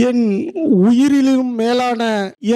என் உயிரிலும் மேலான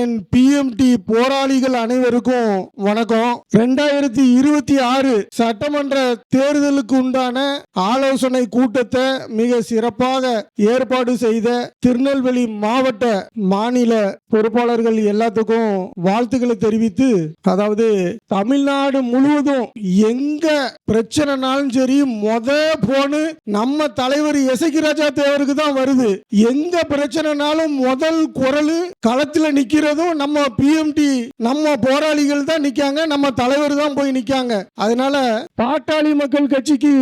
என் பிஎம்டி போராளிகள் அனைவருக்கும் வணக்கம். ரெண்டாயிரத்தி இருபத்தி ஆறு சட்டமன்ற தேர்தலுக்கு உண்டான ஆலோசனை கூட்டத்தை மிக சிறப்பாக ஏற்பாடு செய்த திருநெல்வேலி மாவட்ட மாநில பொறுப்பாளர்கள் எல்லாத்துக்கும் வாழ்த்துக்களை தெரிவித்து அதாவது தமிழ்நாடு முழுவதும் எங்க பிரச்சனைனாலும் சரி மொத போனு நம்ம தலைவர் எசகி ராஜா தேவருக்கு தான் வருது. எங்க பிரச்சனை பிரச்சனைனாலும் முதல் குரல் களத்துல நிக்கிறதும் நம்ம பிஎம்டி நம்ம போராளிகள் தான் நிக்காங்க நம்ம தலைவர் தான் போய் நிக்காங்க. அதனால பாட்டாளி மக்கள் கட்சிக்கு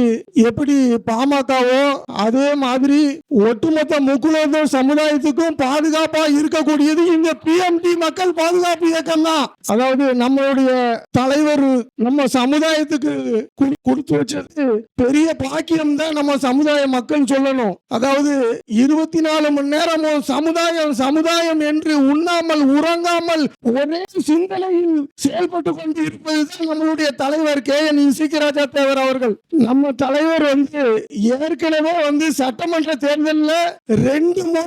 எப்படி பாமகவோ அதே மாதிரி ஒட்டுமொத்த முக்குலோதர் சமுதாயத்துக்கும் பாதுகாப்பா இருக்கக்கூடியது இந்த பிஎம்டி மக்கள் பாதுகாப்பு இயக்கம் தான் அதாவது நம்மளுடைய தலைவர் நம்ம சமுதாயத்துக்கு கொடுத்து வச்சது பெரிய பாக்கியம் தான் நம்ம சமுதாய மக்கள் சொல்லணும். அதாவது இருபத்தி நாலு மணி நேரமும் சமுதாயம் சமுதாயம் என்று உண்ணாமல் உறங்காமல் ஒரே சிந்தனையில் செயல்பட்டு கொண்டு இருப்பதுதான் நம்மளுடைய தலைவர் கே. என். இசிகராஜா தேவர் அவர்கள். நம்ம தலைவர் வந்து ஏற்கனவே வந்து சட்டமன்ற தேர்தலில் ரெண்டு முறை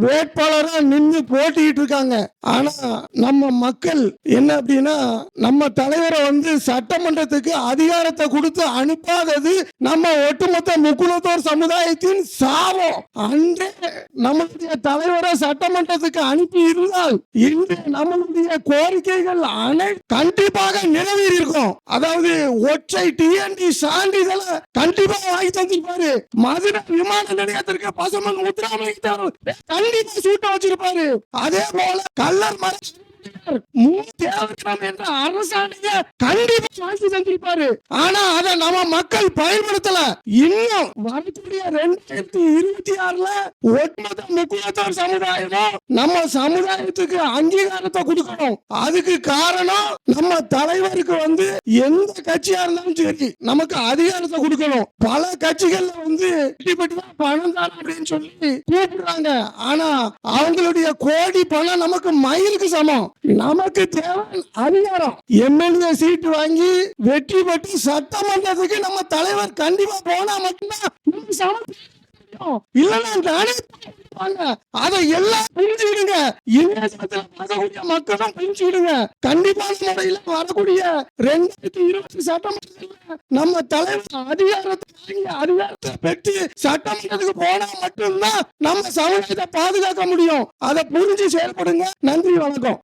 வேட்பாளராக நின்று போட்டிட்டு இருக்காங்க. ஆனா நம்ம மக்கள் என்ன அப்படின்னா நம்ம தலைவரை வந்து சட்டமன்றத்துக்கு அதிகாரத்தை கொடுத்து அனுப்பாதது நம்ம ஒட்டுமொத்த முக்குலத்தோர் சமுதாயத்தின் சாபம். அன்றே நம்மளுடைய தலைவரை சட்டமன்றத்துக்கு அனுப்பி இருந்தால் இன்று நம்மளுடைய கோரிக்கைகள் அனை கண்டிப்பாக நிறைவேறி இருக்கும் அதாவது ஒற்றை டிஎன்டி சான்றிதழை கண்டிப்பாக வாங்கி தந்திருப்பாரு. மதுரை விமான நிலையத்திற்கு பசுமன் முத்துராமலிங்க தேவர் கண்டிப்பா சூட்ட வச்சிருப்பாரு. அதே போல கல்லர் மரம் மூத்தேவரம் என்ற அரசாணைய கண்டிப்பா வாங்கி தந்திருப்பாரு. ஆனா அதை நம்ம மக்கள் பயன்படுத்தல. இன்னும் வரக்கூடிய ரெண்டாயிரத்தி இருபத்தி ஆறுல ஒட்டுமொத்த முக்கியத்துவம் சமுதாயமும் நம்ம சமுதாயத்துக்கு அங்கீகாரத்தை கொடுக்கணும். அதுக்கு காரணம் நம்ம தலைவருக்கு வந்து எந்த கட்சியா இருந்தாலும் சரி நமக்கு அதிகாரத்தை கொடுக்கணும். பல கட்சிகள்ல வந்து இப்படிதான் பணம் தான் அப்படின்னு சொல்லி கூப்பிடுறாங்க. ஆனா அவங்களுடைய கோடி பணம் நமக்கு மயிலுக்கு சமம். நமக்கு தேவை அதிகாரம். எம்எல்ஏ சீட்டு வாங்கி வெற்றி பெற்று சட்டமன்றத்துக்கு நம்ம தலைவர் கண்டிப்பா போனா மட்டும்தான் நம்ம சமம். இல்லைன்னா நானே அதை எல்லாம் புரிஞ்சுக்கிடுங்க. இணையதளத்துல பார்க்கக்கூடிய மக்களும் புரிஞ்சுக்கிடுங்க. கண்டிப்பான முறையில வரக்கூடிய ரெண்டாயிரத்தி இருபத்தி சட்டமன்றத்தில் நம்ம தலைவர் அதிகாரத்தை அதிகாரத்தை பெற்று சட்டமன்றத்துக்கு போனா மட்டும்தான் நம்ம சமுதாயத்தை பாதுகாக்க முடியும். அதை புரிஞ்சு செயல்படுங்க. நன்றி வணக்கம்.